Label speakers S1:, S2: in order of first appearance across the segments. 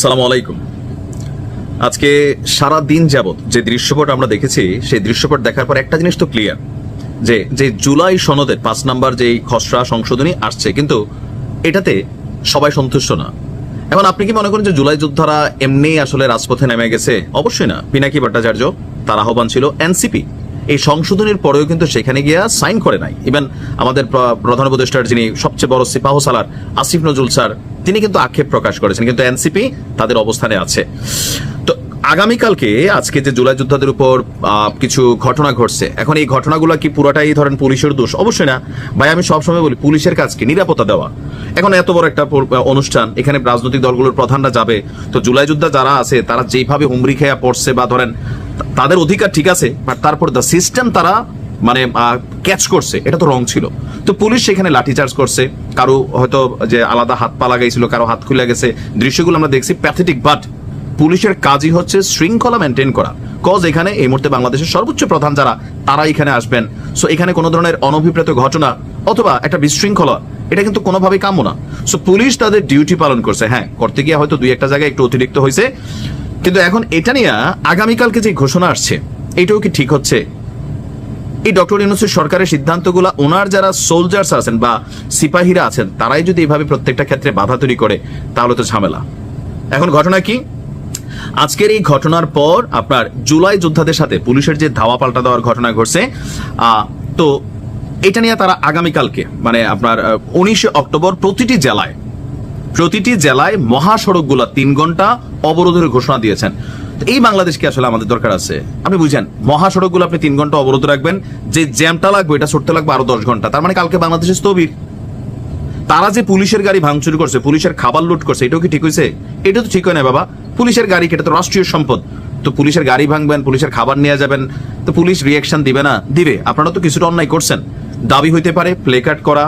S1: সালামু আলাইকুম। আজকে সারা দিন যাবত যে দৃশ্যপট আমরা দেখেছি, সেই দৃশ্যপট দেখার পর একটা জিনিস তো ক্লিয়ার যে যে জুলাই সনদের পাঁচ নাম্বার যে খসড়া সংশোধনী আসছে, কিন্তু এটাতে সবাই সন্তুষ্ট না। এখন আপনি কি মনে করেন যে জুলাই যোদ্ধারা এমনি আসলে রাজপথে নেমে গেছে? অবশ্যই না। পিনাকি ভট্টাচার্য, তার আহ্বান ছিল এনসিপি। এই সংশোধনীর পরেও কিন্তু সেখানে গিয়া সাইন করে নাই। ইভেন আমাদের প্রধান উপদেষ্টার যিনি সবচেয়ে বড় সিপাহ সালার আসিফ নজরুল স্যার, তিনি কিন্তু আক্ষেপ প্রকাশ করেছেন, কিন্তু এনসিপি তাদের অবস্থানে আছে। তো আগামীকালকে, আজকে যে জুলাই যোদ্ধাদের উপর কিছু ঘটনা ঘটছে, এখন এই ঘটনাগুলো কি পুরোটাই ধরেন পুলিশের দোষ? অবশ্যই না। ভাই, আমি সবসময় বলি, পুলিশের কাজ কি? নিরাপত্তা দেওয়া। এখন এত বড় একটা অনুষ্ঠান, এখানে রাজনৈতিক দলগুলোর প্রধানরা যাবে, তো জুলাই যোদ্ধা যারা আছে, তারা যেভাবে হুমড়ি খেয়া পড়ছে বা ধরেন তাদের অধিকার ঠিক আছে বাট তারপর দ্য সিস্টেম তারা মানে ক্যাচ করছে। এটা তো রং ছিল। তো পুলিশ সেখানে লাঠিচার্জ করছে। কারও হয়তো যে আলাদা হাত পা লাগাইছিল, কারও হাত খুলে গেছে। দৃশ্যগুলো আমরা দেখছি প্যাথেটিক বাট পুলিশের কাজই হচ্ছে শৃঙ্খলা মেনটেন করা। কজ এখানে এই মুহূর্তে বাংলাদেশের সর্বোচ্চ প্রধান যারা তারা এখানে আসবেন। সো এখানে কোনো ধরনের অনভিপ্রেত ঘটনা অথবা একটা বিশৃঙ্খলা, এটা কিন্তু কোনোভাবেই কাম্য না। সো পুলিশ তাদের ডিউটি পালন করছে। হ্যাঁ করতে গিয়ে হয়তো দুই একটা জায়গায় একটু অতিরিক্ত হয়েছে কিন্তু এখন এটা নিয়ে আগামীকালকে যে ঘোষণা আসছে, এটাও কি ঠিক হচ্ছে? এই ডক্টর ইউনুসের সরকারের সিদ্ধান্তগুলো, ওনার যারা সোলজার্স আছেন বা সিপাহীরা আছেন, তারাই যদি এভাবে প্রত্যেকটা ক্ষেত্রে বাধা তৈরি করে, তাহলে তো ঝামেলা। এখন ঘটনা কি? আজকের এই ঘটনার পর আপনার জুলাই যোদ্ধাদের সাথে পুলিশের যে ধাওয়া পাল্টা দেওয়ার ঘটনা ঘটছে তো এটা নিয়ে তারা আগামীকালকে মানে আপনার উনিশে অক্টোবর প্রতিটি জেলায় প্রতিটি জেলায় মহাসড়কগুলো তিন ঘণ্টা অবরোধের ঘোষণা দিয়েছেন। এই বাংলাদেশকে আসলে আমাদের দরকার আছে? আপনি বুঝেন, মহাসড়কগুলো আপনি তিন ঘণ্টা অবরোধ রাখবেন, যে জ্যামটা লাগবে এটা ছুটতে লাগবে আরও দশ ঘণ্টা। তার মানে কালকে বাংলাদেশের স্থবির। তারা যে পুলিশের গাড়ি ভাঙচুর করছে, পুলিশের খাবার লুট করছে, এটাও কি ঠিক হয়েছে? এটা তো ঠিক হয় না বাবা। পুলিশের গাড়ি কেটে তো রাষ্ট্রীয় সম্পদ। তো পুলিশের গাড়ি ভাঙবেন, পুলিশের খাবার নিয়ে যাবেন, তো পুলিশ রিয়াকশন দিবে না? দিবে। আপনারা তো কিছুটা অন্যায় করছেন। দাবি হইতে পারে প্লে কার্ড করা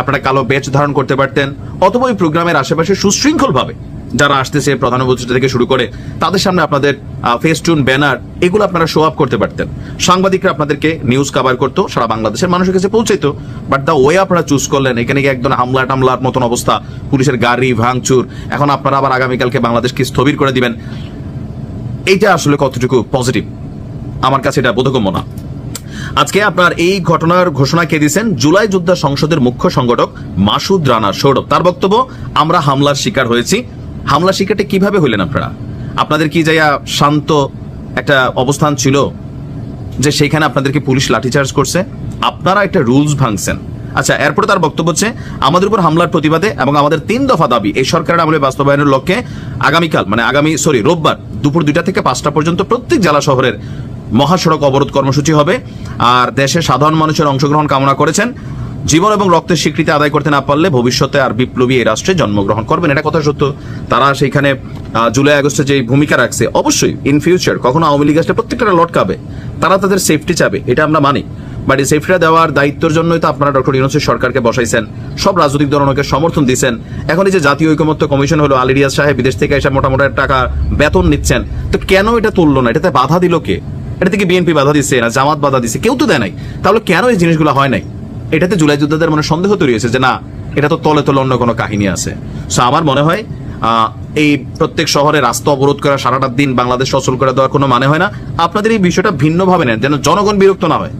S1: আপনারা কালো বেচ ধারণ করতে পারতেন, অথবা ওই প্রোগ্রামের আশেপাশে সুশৃঙ্খল ভাবে যারা আসতেছে প্রধান থেকে শুরু করে, তাদের সামনে আপনাদের ফেস্টুন, ব্যানার, এগুলো আপনারা শো আপ করতে পারতেন। সাংবাদিকরা আপনাদেরকে নিউজ কভার করতো, সারা বাংলাদেশের মানুষের কাছে পৌঁছাইতো বাট দা ওয়ে আপনারা চুজ করলেন, এখানে গিয়ে একদম হামলা টামলার মতন অবস্থা, পুলিশের গাড়ি ভাঙচুর, এখন আপনারা আবার আগামীকালকে বাংলাদেশকে স্থবির করে দিবেন। এইটা আসলে কতটুকু পজিটিভ আমার কাছে এটা বোধগম্য না। আজকে আপনার এই ঘটনার ঘোষণা কে দিয়েছেন? জুলাই যোদ্ধা সংসদের মুখ্য সংগঠক মাসুদ রানা সৌরভ। তার বক্তব্য, আমরা হামলার শিকার হয়েছি। হামলার শিকারটা কীভাবে হইলেন আপনারা? আপনাদের কি যাইয়া শান্ত একটা অবস্থান ছিল যে সেখানে আপনাদেরকে পুলিশ লাঠিচার্জ করছে? আপনারা একটা রুলস ভাঙছেন। আচ্ছা এরপরে তার বক্তব্য হচ্ছে, আমাদের উপর হামলার প্রতিবাদে এবং আমাদের তিন দফা দাবি এই সরকারের আমলে বাস্তবায়নের লক্ষ্যে আগামীকাল মানে আগামী সরি রোববার দুপুর দুইটা থেকে পাঁচটা পর্যন্ত প্রত্যেক জেলা শহরের মহাসড়ক অবরোধ কর্মসূচি হবে, আর দেশের সাধারণ মানুষের অংশগ্রহণ কামনা করেছেন। জীবন এবং রক্তের স্বীকৃতি আদায় করতে না পারলে ভবিষ্যতে আর বিপ্লবী এই রাষ্ট্রে জন্মগ্রহণ করবেন। এটা কথা সত্য। তারা সেইখানে জুলাই আগস্টে যে ভূমিকা রাখছে, অবশ্যই ইন ফিউচার কখনো আওয়ামী লীগ আসলে প্রত্যেকটা লটকাবে। তারা তাদের সেফটি চাবে, এটা আমরা মানি। বাট এই সেফটিটা দেওয়ার দায়িত্বের জন্যই তো আপনারা ডক্টর ইউনুসের সরকারকে বসাইছেন। সব রাজনৈতিক দল ওনাকে সমর্থন দিচ্ছেন এখন এই যে জাতীয় ঐকমত্য কমিশন হলো আলিরিয়াজ সাহেব বিদেশ থেকে এসে মোটামুটি টাকা বেতন নিচ্ছেন। তো কেন এটা তুললো না? এটাতে বাধা দিল কে? এটা থেকে বিএনপি বাধা দিচ্ছে না, জামাত বাধা দিচ্ছে কেউ তো দেয় নাই। তাহলে কেন এই জিনিসগুলো হয় নাই? এটাতে জুলাই যোদ্ধাদের মনে সন্দেহ তৈরি হয়েছে যে না, এটা তো তলে তলে অন্য কোনো কাহিনী আছে। সো আমার মনে হয় এই প্রত্যেক শহরে রাস্তা অবরোধ করা, সারাটা দিন বাংলাদেশ সচল করে দেওয়ার কোনো মানে হয় না। আপনাদের এই বিষয়টা ভিন্নভাবে নেন, যেন জনগণ বিরক্ত না হয়।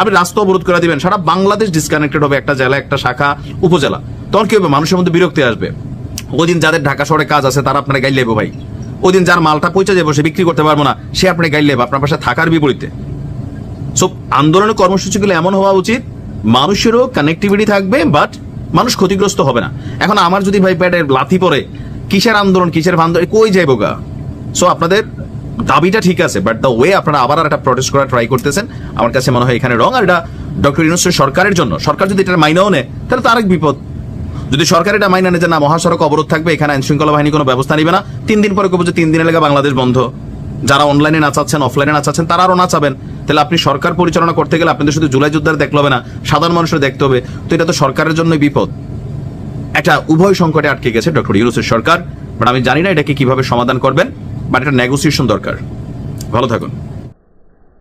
S1: আপনি রাস্তা অবরোধ করে দিবেন, সারা বাংলাদেশ ডিসকানেক্টেড হবে একটা জেলা, একটা শাখা, উপজেলা। তখন কি হবে? মানুষের মধ্যে বিরক্তি আসবে। ওই দিন যাদের ঢাকা শহরে কাজ আছে, তারা আপনার গাইল লেবো ভাই। ওই দিন যার মালটা পৌঁছে যাব, সে বিক্রি করতে পারব না, সে আপনি গাইলে লেবে, আপনার পাশে থাকার বিপরীতে। সো আন্দোলনের কর্মসূচিগুলো এমন হওয়া উচিত, মানুষেরও কানেক্টিভিটি থাকবে বাট মানুষ ক্ষতিগ্রস্ত হবে না। এখন আমার যদি ভাই প্যাটের লাথি পড়ে, কিসের আন্দোলন, কিসের ভান্দোলন কই যাইব গা? সো আপনাদের দাবিটা ঠিক আছে বাট দ্য ওয়ে আপনারা আবার একটা প্রটেস্ট করার ট্রাই করতেছেন, আমার কাছে মনে হয় এখানে রং আর এটা ডক্টর ইউনুসের সরকারের জন্য, সরকার যদি এটা মাইনাও নেয়, তাহলে তো আরেক বিপদ। যদি সরকার এটা মাইনা নেয় যে না, মহাসড়ক অবরোধ থাকবে, এখানে আইন শৃঙ্খলা বাহিনী কোনো ব্যবস্থা নিবে না, তিন দিন পরে কবে যে তিন দিনের লেগে বাংলাদেশ বন্ধ। যারা অনলাইনে নাচাচ্ছেন অফলাইনে নাচাচ্ছেন তারা আরও নাচাবেন। তাহলে আপনি সরকার পরিচালনা করতে গেলে আপনাদের শুধু জুলাই যোদ্ধার দেখতে হবে না, সাধারণ মানুষের দেখতে হবে। তো এটা তো সরকারের জন্য বিপদ। একটা উভয় সংকটে আটকে গেছে ডক্টর ইউনুসের সরকার, বাট আমি জানি না এটাকে কীভাবে সমাধান করবেন, বাট একটা নেগোসিয়েশন দরকার। ভালো থাকুন।